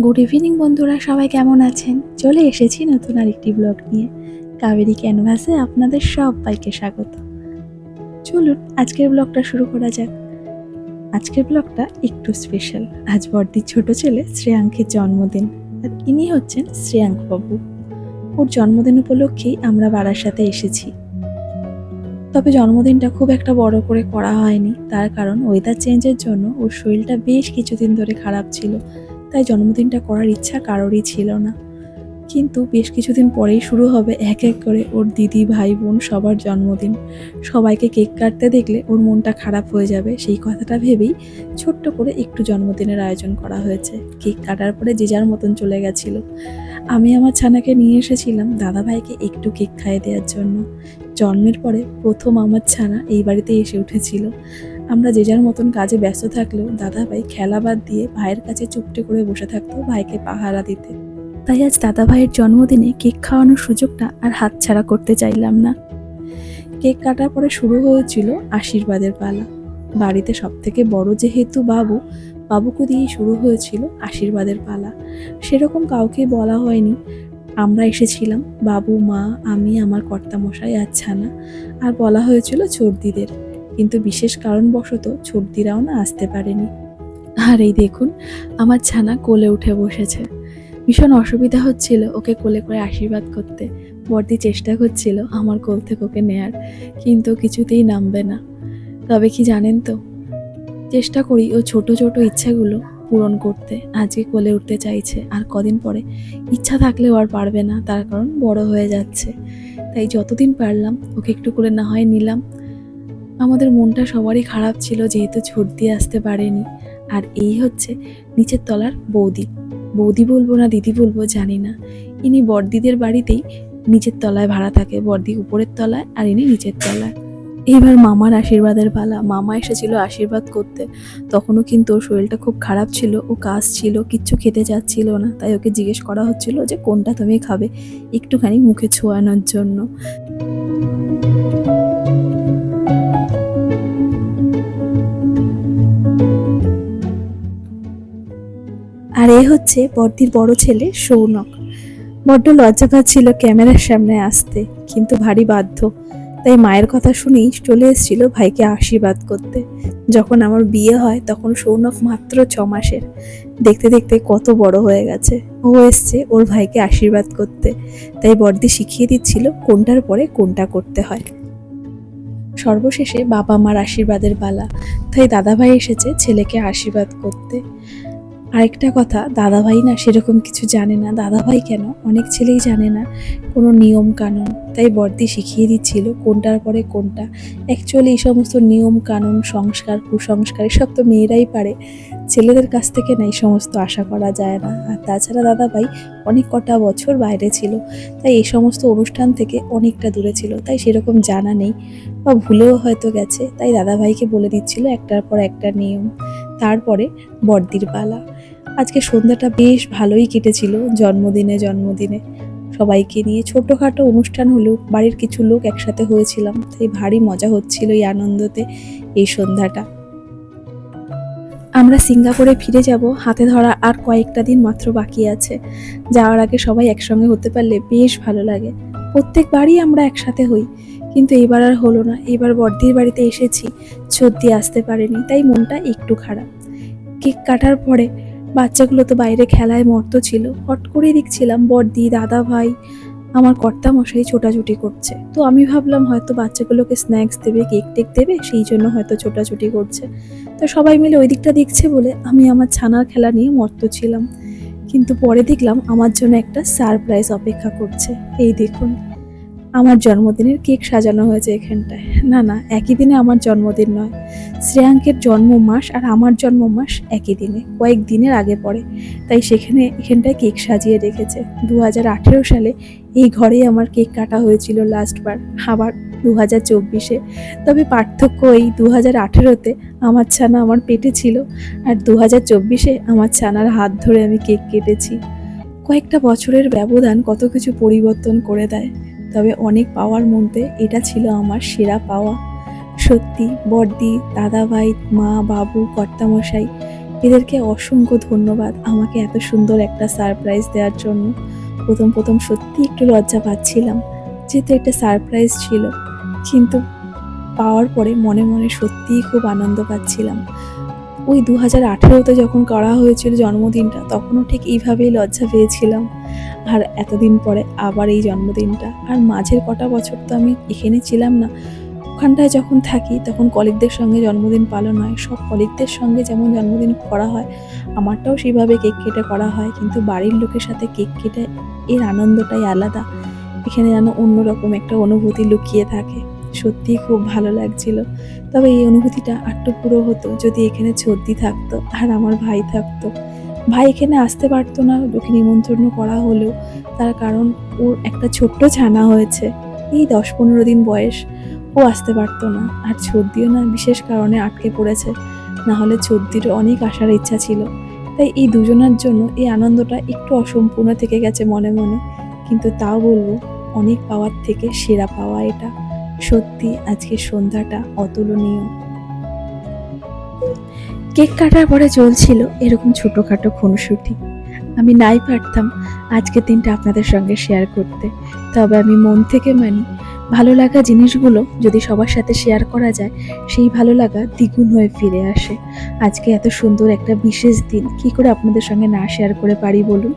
Good evening বন্ধুরা, সবাই কেমন আছেন? চলে এসেছি নতুন আরেকটি ব্লগ নিয়ে। কাবেরি ক্যানভাসে আপনাদের সবাইকে স্বাগত। চলুন, আজকের ব্লগটা শুরু করা যাক। আজকের ব্লগটা একটু স্পেশাল আজ বর্দির ছোট ছেলে শ্রেয়াঙ্কের জন্মদিন, আর ইনি হচ্ছেন শ্রেয়াঙ্ক বাবু ওর জন্মদিন উপলক্ষেই আমরা বাড়ার সাথে এসেছি। তবে জন্মদিনটা খুব একটা বড় করে করা হয়নি। তার কারণ ওয়েদার চেঞ্জের জন্য ওর শরীরটা বেশ কিছুদিন ধরে খারাপ ছিল। তাই জন্মদিনটা করার ইচ্ছা কারোরই ছিল না। কিন্তু বেশ কিছুদিন পরেই শুরু হবে এক এক করে ওর দিদি, ভাই, বোন সবার জন্মদিন। সবাইকে কেক কাটতে দেখলে ওর মনটা খারাপ হয়ে যাবে। সেই কথাটা ভেবেই ছোট্ট করে একটু জন্মদিনের আয়োজন করা হয়েছে। কেক কাটার পরে যে যার মতন চলে গেছিল। আমি আমার ছানাকে নিয়ে এসেছিলাম দাদাভাইকে একটু কেক খাইয়ে দেওয়ার জন্য। জন্মের পরে প্রথম আমার ছানা এই বাড়িতে এসে উঠেছিল। আমরা যে যার মতন কাজে ব্যস্ত থাকলেও দাদাভাই খেলা বাদ দিয়ে ভাইয়ের কাছে চুপটে করে বসে থাকতো ভাইকে পাহারা দিতে। তাই আজ দাদা ভাইয়ের জন্মদিনে কেক খাওয়ানোর সুযোগটা আর হাতছাড়া করতে চাইলাম না। কেক কাটার পরে শুরু হয়েছিল আশীর্বাদের পালা। বাড়িতে সব থেকে বড় যেহেতু বাবু, বাবুকে দিয়েই শুরু হয়েছিল আশীর্বাদের পালা। সেরকম কাউকে বলা হয়নি। আমরা এসেছিলাম, বাবু, মা, আমি, আমার কর্তামশাই আর ছানা। আর বলা হয়েছিল চর্দিদের। কিন্তু বিশেষ কারণবশত ছর্দিরাও না আসতে পারেনি। আর এই দেখুন, আমার ছানা কোলে উঠে বসেছে। ভীষণ অসুবিধা হচ্ছিল ওকে কোলে করে আশীর্বাদ করতে। বর্দি চেষ্টা করছিল আমার কোল থেকে ওকে নেয়ার, কিন্তু কিছুতেই নামবে না। তবে কি জানেন তো, চেষ্টা করি ও ছোট ছোট ইচ্ছাগুলো পূরণ করতে। আজকে কোলে উঠতে চাইছে, আর কদিন পরে ইচ্ছা থাকলেও আর পারবে না, তার কারণ বড় হয়ে যাচ্ছে। তাই যতদিন পারলাম, ওকে একটু করে না হয় নিলাম। আমাদের মনটা সবারই খারাপ ছিল যেহেতু ছুট দিয়ে আসতে পারেনি। আর এই হচ্ছে নিচের তলার বৌদি। বৌদি বলব না দিদি বলব জানি না। ইনি বড়দিদের বাড়িতেই নিচের তলায় ভাড়া থাকে, বড়দি উপরের তলায় আর ইনি নিচের তলায়। এইবার মামার আশীর্বাদের পালা। মামা এসেছিল আশীর্বাদ করতে। তখনও কিন্তু ওর শরীরটা খুব খারাপ ছিল, ও কাজ ছিল, কিচ্ছু খেতে যাচ্ছিল না। তাই ওকে জিজ্ঞেস করা হচ্ছিল যে কোনটা তুমি খাবে, একটুখানি মুখে ছোঁয়ানোর জন্য। হচ্ছে বর্দির বড় ছেলে সৌনক। বড্ড লজ্জা পাচ্ছিল ক্যামেরার সামনে আসতে, কিন্তু ভারী বাধ্য। তাই মায়ের কথা শুনেই চলে এসেছিল ভাইকে আশীর্বাদ করতে। যখন আমার বিয়ে হয়, তখন সৌনক মাত্র ছ মাসের। দেখতে দেখতে কত বড় হয়ে গেছে। ও এসছে ওর ভাইকে আশীর্বাদ করতে। তাই বর্দি শিখিয়ে দিচ্ছিল কোনটার পরে কোনটা করতে হয়। সর্বশেষে বাবা মার আশীর্বাদের পালা তাই দাদাভাই এসেছে ছেলেকে আশীর্বাদ করতে। আরেকটা কথা, দাদাভাই না সেরকম কিছু জানে না। দাদাভাই কেন? অনেক ছেলেই জানে না কোনো নিয়ম কানুন। তাই বর্দি শিখিয়ে দিচ্ছিল কোনটার পরে কোনটা। অ্যাকচুয়ালি এই সমস্ত নিয়ম কানুন, সংস্কার, কুসংস্কার, এসব তো মেয়েরাই পারে। ছেলেদের কাছ থেকে না এই সমস্ত আশা করা যায় না। আর তাছাড়া দাদাভাই অনেক কটা বছর বাইরে ছিল। তাই এই সমস্ত অনুষ্ঠান থেকে অনেকটা দূরে ছিল। তাই সেরকম জানা নেই বা ভুলেও হয়তো গেছে। তাই দাদাভাইকে বলে দিচ্ছিল একটার পর একটা নিয়ম। তারপরে বর্দির পালা। আজকে সন্ধ্যাটা বেশ ভালোই কেটেছিল, জন্মদিনে জন্মদিনে। সবাইকে নিয়ে ছোটোখাটো অনুষ্ঠান হলেও বাড়ির কিছু লোক একসাথে হয়েছিলাম, তাই ভারী মজা হচ্ছিল এই আনন্দতে এই সন্ধ্যাটা। আমরা সিঙ্গাপুরে ফিরে যাব, হাতে ধরা আর কয়েকটা দিন মাত্র বাকি আছে। যাওয়ার আগে সবাই একসঙ্গে হতে পারলে বেশ ভালো লাগে। প্রত্যেকবারই আমরা একসাথে হই, কিন্তু এবার আর হলো না। এবার বর্দির বাড়িতে এসেছি সত্যি আসতে পারেনি, তাই মনটা একটু খারাপ। কেক কাটার পরে বাচ্চাগুলো তো বাইরে খেলায় মর্ত ছিল। হট করে দেখছিলাম বর্দি দাদা ভাই আমার কর্তা মশাই ছোটাছুটি করছে। তো আমি ভাবলাম হয়তো বাচ্চাগুলোকে স্ন্যাক্স দেবে কেক টেক দেবে, সেই জন্য হয়তো ছোটাছুটি করছে। তো সবাই মিলে ওই দিকটা দেখছে বলে আমি আমার ছানার খেলা নিয়ে মর্ত ছিলাম। কিন্তু পরে দেখলাম আমার জন্য একটা সারপ্রাইজ অপেক্ষা করছে। এই দেখুন। আমার জন্মদিনের কেক সাজানো হয়েছে এখানটায়। না না, একই দিনে আমার জন্মদিন নয়। শ্রেয়াঙ্কের জন্ম মাস আর আমার জন্ম মাস একই দিনে, কয়েক দিনের আগে পড়ে। তাই সেখানে, এখানটায় কেক সাজিয়ে রেখেছে। দু হাজার আঠেরো সালে এই ঘরেই আমার কেক কাটা হয়েছিল লাস্টবার, আবার দু হাজার চব্বিশে। তবে পার্থক্য এই দু হাজার আঠেরোতে আমার ছানা আমার পেটে ছিল আর দু হাজার চব্বিশে আমার ছানার হাত ধরে আমি কেক কেটেছি। কয়েকটা বছরের ব্যবধান কত কিছু পরিবর্তন করে দেয়। তবে অনেক পাওয়ার মধ্যে এটা ছিল আমার সেরা পাওয়া। সত্যি বর্দি দাদাভাই, মা, বাবু, কর্তামশাই, এদেরকে অসংখ্য ধন্যবাদ আমাকে এত সুন্দর একটা সারপ্রাইজ দেওয়ার জন্য। প্রথম প্রথম সত্যি একটু লজ্জা পাচ্ছিলাম যেহেতু একটা সারপ্রাইজ ছিল। কিন্তু পাওয়ার পরে মনে মনে সত্যিই খুব আনন্দ পাচ্ছিলাম। ওই দু হাজার আঠেরোতে যখন করা হয়েছিল জন্মদিনটা, তখনও ঠিক এইভাবেই লজ্জা পেয়েছিলাম। আর এতদিন পরে আবার এই জন্মদিনটা। আর মাঝের কটা বছর তো আমি এখানে ছিলাম না। ওখানটায় যখন থাকি, তখন কলিগদের সঙ্গে জন্মদিন পালন হয়। সব কলিগদের সঙ্গে যেমন জন্মদিন করা হয়, আমারটাও সেভাবে কেক কেটে করা হয়। কিন্তু বাড়ির লোকের সাথে কেক কেটে এর আনন্দটাই আলাদা। এখানে যেন অন্যরকম একটা অনুভূতি লুকিয়ে থাকে। সত্যিই খুব ভালো লাগছিল। তবে এই অনুভূতিটা আটটু পুরো হতো যদি এখানে ছর্দি থাকতো আর আমার ভাই থাকতো। ভাই এখানে আসতে পারতো না, ওকে নিমন্ত্রণ করা হলেও তার কারণ ওর একটা ছোট্ট ছানা হয়েছে, এই দশ পনেরো দিন বয়স। ও আসতে পারতো না, আর ছর্দিও না বিশেষ কারণে আটকে পড়েছে। না হলে ছর্দিরও অনেক আসার ইচ্ছা ছিল। তাই এই দুজনের জন্য এই আনন্দটা একটু অসম্পূর্ণ থেকে গেছে মনে মনে। কিন্তু তাও বলব, অনেক পাওয়ার থেকে সেরা পাওয়া এটা। সত্যি আজকের সন্ধ্যাটা অতুলনীয়। কেক কাটার পরে চলছিল এরকম ছোটোখাটো খুনসুটি। আমি নাই পারতাম আজকের দিনটা আপনাদের সঙ্গে শেয়ার করতে। তবে আমি মন থেকে মানি, ভালো লাগা জিনিসগুলো যদি সবার সাথে শেয়ার করা যায়, সেই ভালো লাগা দ্বিগুণ হয়ে ফিরে আসে। আজকে এত সুন্দর একটা বিশেষ দিন, কি করে আপনাদের সঙ্গে না শেয়ার করে পারি বলুন?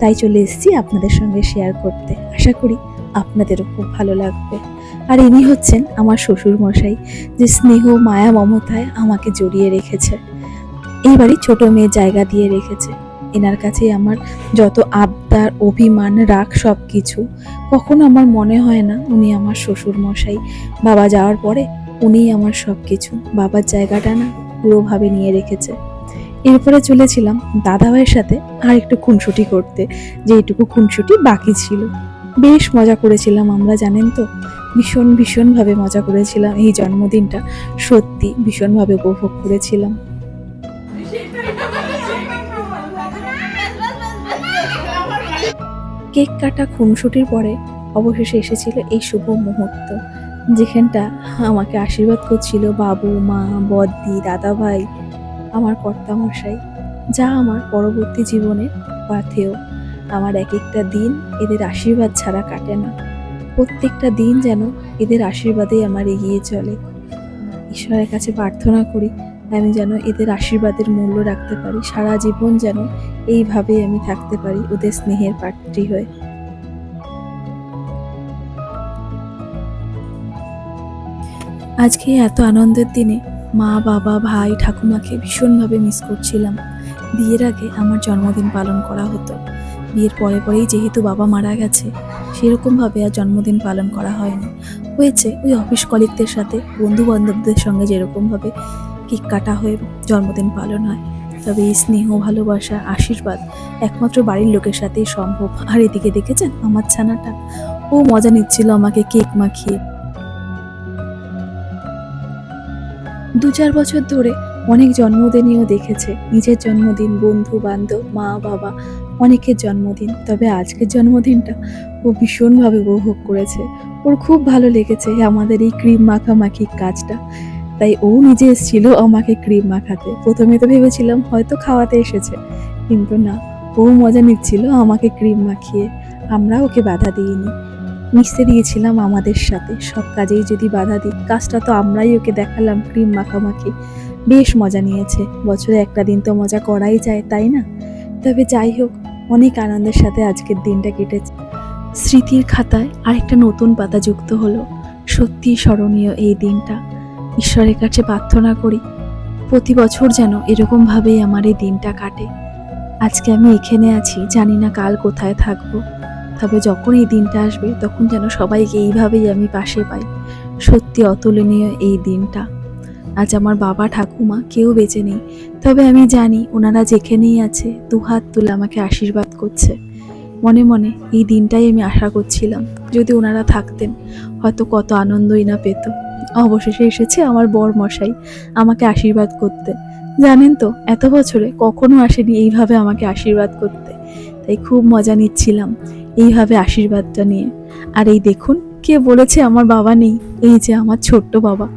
তাই চলে এসেছি আপনাদের সঙ্গে শেয়ার করতে। আশা করি আপনাদেরও খুব ভালো লাগবে। আর ইনি হচ্ছেন আমার শ্বশুর মশাই যে স্নেহ, মায়া, মমতায় আমাকে জড়িয়ে রেখেছে। এইবারই ছোট মেয়ে জায়গা দিয়ে রেখেছে। এনার কাছে আমার যত আবদার, অভিমান, রাগ সব কিছু কখনো আমার মনে হয় না উনি আমার শ্বশুর মশাই বাবা যাওয়ার পরে উনিই আমার সব কিছু বাবার জায়গাটা না পুরোভাবে নিয়ে রেখেছে। এরপরে চলেছিলাম দাদাভাইয়ের সাথে আর একটু খুনসুটি করতে। যে এইটুকু খুনসুটি বাকি ছিল। বেশ মজা করেছিলাম আমরা, জানেন তো? ভীষণ ভীষণভাবে মজা করেছিলাম এই জন্মদিনটা। সত্যি ভীষণভাবে উপভোগ করেছিলাম। কেক কাটা খুনসুটির পরে অবশেষে এসেছিল এই শুভ মুহূর্ত, যেখানটা আমাকে আশীর্বাদ করছিল বাবু, মা, বদ্দি, দাদাভাই, আমার কর্তামশাই, যা আমার পরবর্তী জীবনের পাথেও আমার এক একটা দিন এদের আশীর্বাদ ছাড়া কাটে না। প্রত্যেকটা দিন যেন এদের আশীর্বাদেই আমার এগিয়ে চলে। ঈশ্বরের কাছে প্রার্থনা করি আমি যেন এদের আশীর্বাদের মূল্য রাখতে পারি। সারা জীবন যেন এইভাবেই আমি থাকতে পারি ওদের স্নেহের পাত্রী হয়ে। আজকে এত আনন্দের দিনে মা, বাবা, ভাই, ঠাকুমাকে ভীষণভাবে মিস করছিলাম। বিয়ের আগে আমার জন্মদিন পালন করা হতো। বিয়ের পরে পরেই যেহেতু বাবা মারা গেছে, সেরকমভাবে আর জন্মদিন পালন করা হয়নি। হয়েছে ওই অফিস কলিগদের সাথে বন্ধু বান্ধবদের সঙ্গে যেরকমভাবে কেক কাটা হয়ে জন্মদিন পালন হয়? তবে এই স্নেহ, ভালোবাসা, আশীর্বাদ একমাত্র বাড়ির লোকের সাথেই সম্ভব। আর এদিকে দেখেছেন আমার ছানাটা? ও মজা নিচ্ছিল আমাকে কেক মাখিয়ে। দু চার বছর ধরে অনেক জন্মদিনইও দেখেছে। নিজের জন্মদিন, বন্ধু, বান্ধব, মা, বাবা, অনেকের জন্মদিন। তবে আজকের জন্মদিনটা ও ভীষণভাবে উপভোগ করেছে। ওর খুব ভালো লেগেছে আমাদের এই ক্রিম মাখামাখি কাজটা। তাই ও নিজে এসেছিল আমাকে ক্রিম মাখাতে। প্রথমে তো ভেবেছিলাম হয়তো খাওয়াতে এসেছে। কিন্তু না, ও মজা নিচ্ছিল আমাকে ক্রিম মাখিয়ে। আমরা ওকে বাধা দিইনি। মিশতে দিয়েছিলাম আমাদের সাথে। সব কাজেই যদি বাধা দিই, কাজটা তো আমরাই ওকে দেখালাম ক্রিম মাখামাখি। বেশ মজা নিয়েছে। বছরে একটা দিন তো মজা করাই যায়, তাই না? তবে যাই হোক, অনেক আনন্দের সাথে আজকের দিনটা কেটেছে। স্মৃতির খাতায় আরেকটা নতুন পাতা যুক্ত হলো। সত্যি স্মরণীয় এই দিনটা। ঈশ্বরের কাছে প্রার্থনা করি, প্রতি বছর যেন এরকমভাবেই আমার এই দিনটা কাটে। আজকে আমি এখানে আছি, জানি না কাল কোথায় থাকব। তবে যখন এই দিনটা আসবে, তখন যেন সবাইকে এইভাবেই আমি পাশে পাই। সত্যি অতুলনীয় এই দিনটা। আজ আমার বাবা ঠাকুমা, কেউ বেঁচে নেই। তবে আমি জানি ওনারা যেখানেই আছে, দুহাত তুলে আমাকে আশীর্বাদ করছে। মনে মনে এই দিনটাই আমি আশা করছিলাম, যদি ওনারা থাকতেন, হয়তো কত আনন্দই না পেত। অবশেষে এসেছে আমার বর মশাই আমাকে আশীর্বাদ করতে। জানেন তো, এত বছরে কখনো আসেনি এইভাবে আমাকে আশীর্বাদ করতে। তাই খুব মজা নিচ্ছিলাম এইভাবে আশীর্বাদটা নিয়ে। আর এই দেখুন, কে বলেছে আমার বাবা নেই, এই যে আমার ছোট্ট বাবা।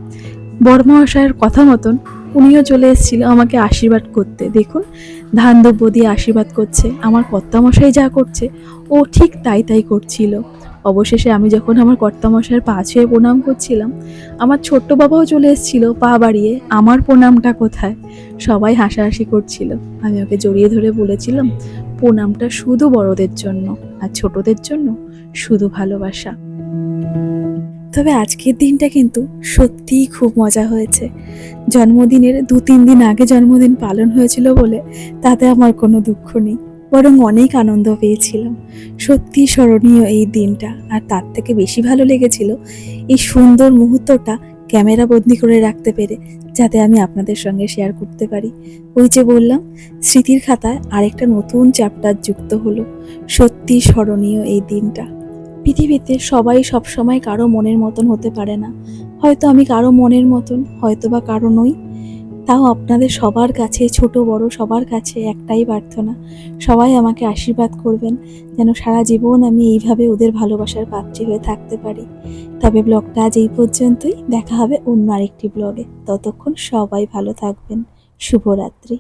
বর্মহাশয়ের কথা মতন উনিও চলে এসেছিল আমাকে আশীর্বাদ করতে। দেখুন ধান দিয়ে আশীর্বাদ করছে। আমার কর্তামশাই যা করছে, ও ঠিক তাই তাই করছিল। অবশেষে আমি যখন আমার কর্তামশাইয়ের পা ছুঁয়ে প্রণাম করছিলাম, আমার ছোট্ট বাবাও চলে এসেছিল পা বাড়িয়ে, আমার প্রণামটা কোথায়? সবাই হাসাহাসি করছিল। আমি ওকে জড়িয়ে ধরে বলেছিলাম, প্রণামটা শুধু বড়দের জন্য আর ছোটদের জন্য শুধু ভালোবাসা। তবে আজকের দিনটা কিন্তু সত্যিই খুব মজা হয়েছে। জন্মদিনের দু তিন দিন আগে জন্মদিন পালন হয়েছিল বলে তাতে আমার কোনো দুঃখ নেই। বরং অনেক আনন্দ পেয়েছিলাম। সত্যি স্মরণীয় এই দিনটা। আর তার থেকে বেশি ভালো লেগেছিল এই সুন্দর মুহূর্তটা ক্যামেরা বন্দি করে রাখতে পেরে, যাতে আমি আপনাদের সঙ্গে শেয়ার করতে পারি। ওই যে বললাম, স্মৃতির খাতায় আরেকটা নতুন চ্যাপ্টার যুক্ত হলো। সত্যি স্মরণীয় এই দিনটা। পৃথিবীতে সবাই সবসময় কারও মনের মতন হতে পারে না। হয়তো আমি কারও মনের মতন হয়তো বা কারও নই। তাও আপনাদের সবার কাছে, ছোট, বড় সবার কাছে একটাই প্রার্থনা। সবাই আমাকে আশীর্বাদ করবেন যেন সারা জীবন আমি এইভাবে ওদের ভালোবাসার পাত্রী হয়ে থাকতে পারি। তবে ব্লগটা আজ এই পর্যন্তই। দেখা হবে অন্য আরেকটি ব্লগে। ততক্ষণ সবাই ভালো থাকবেন। শুভরাত্রি।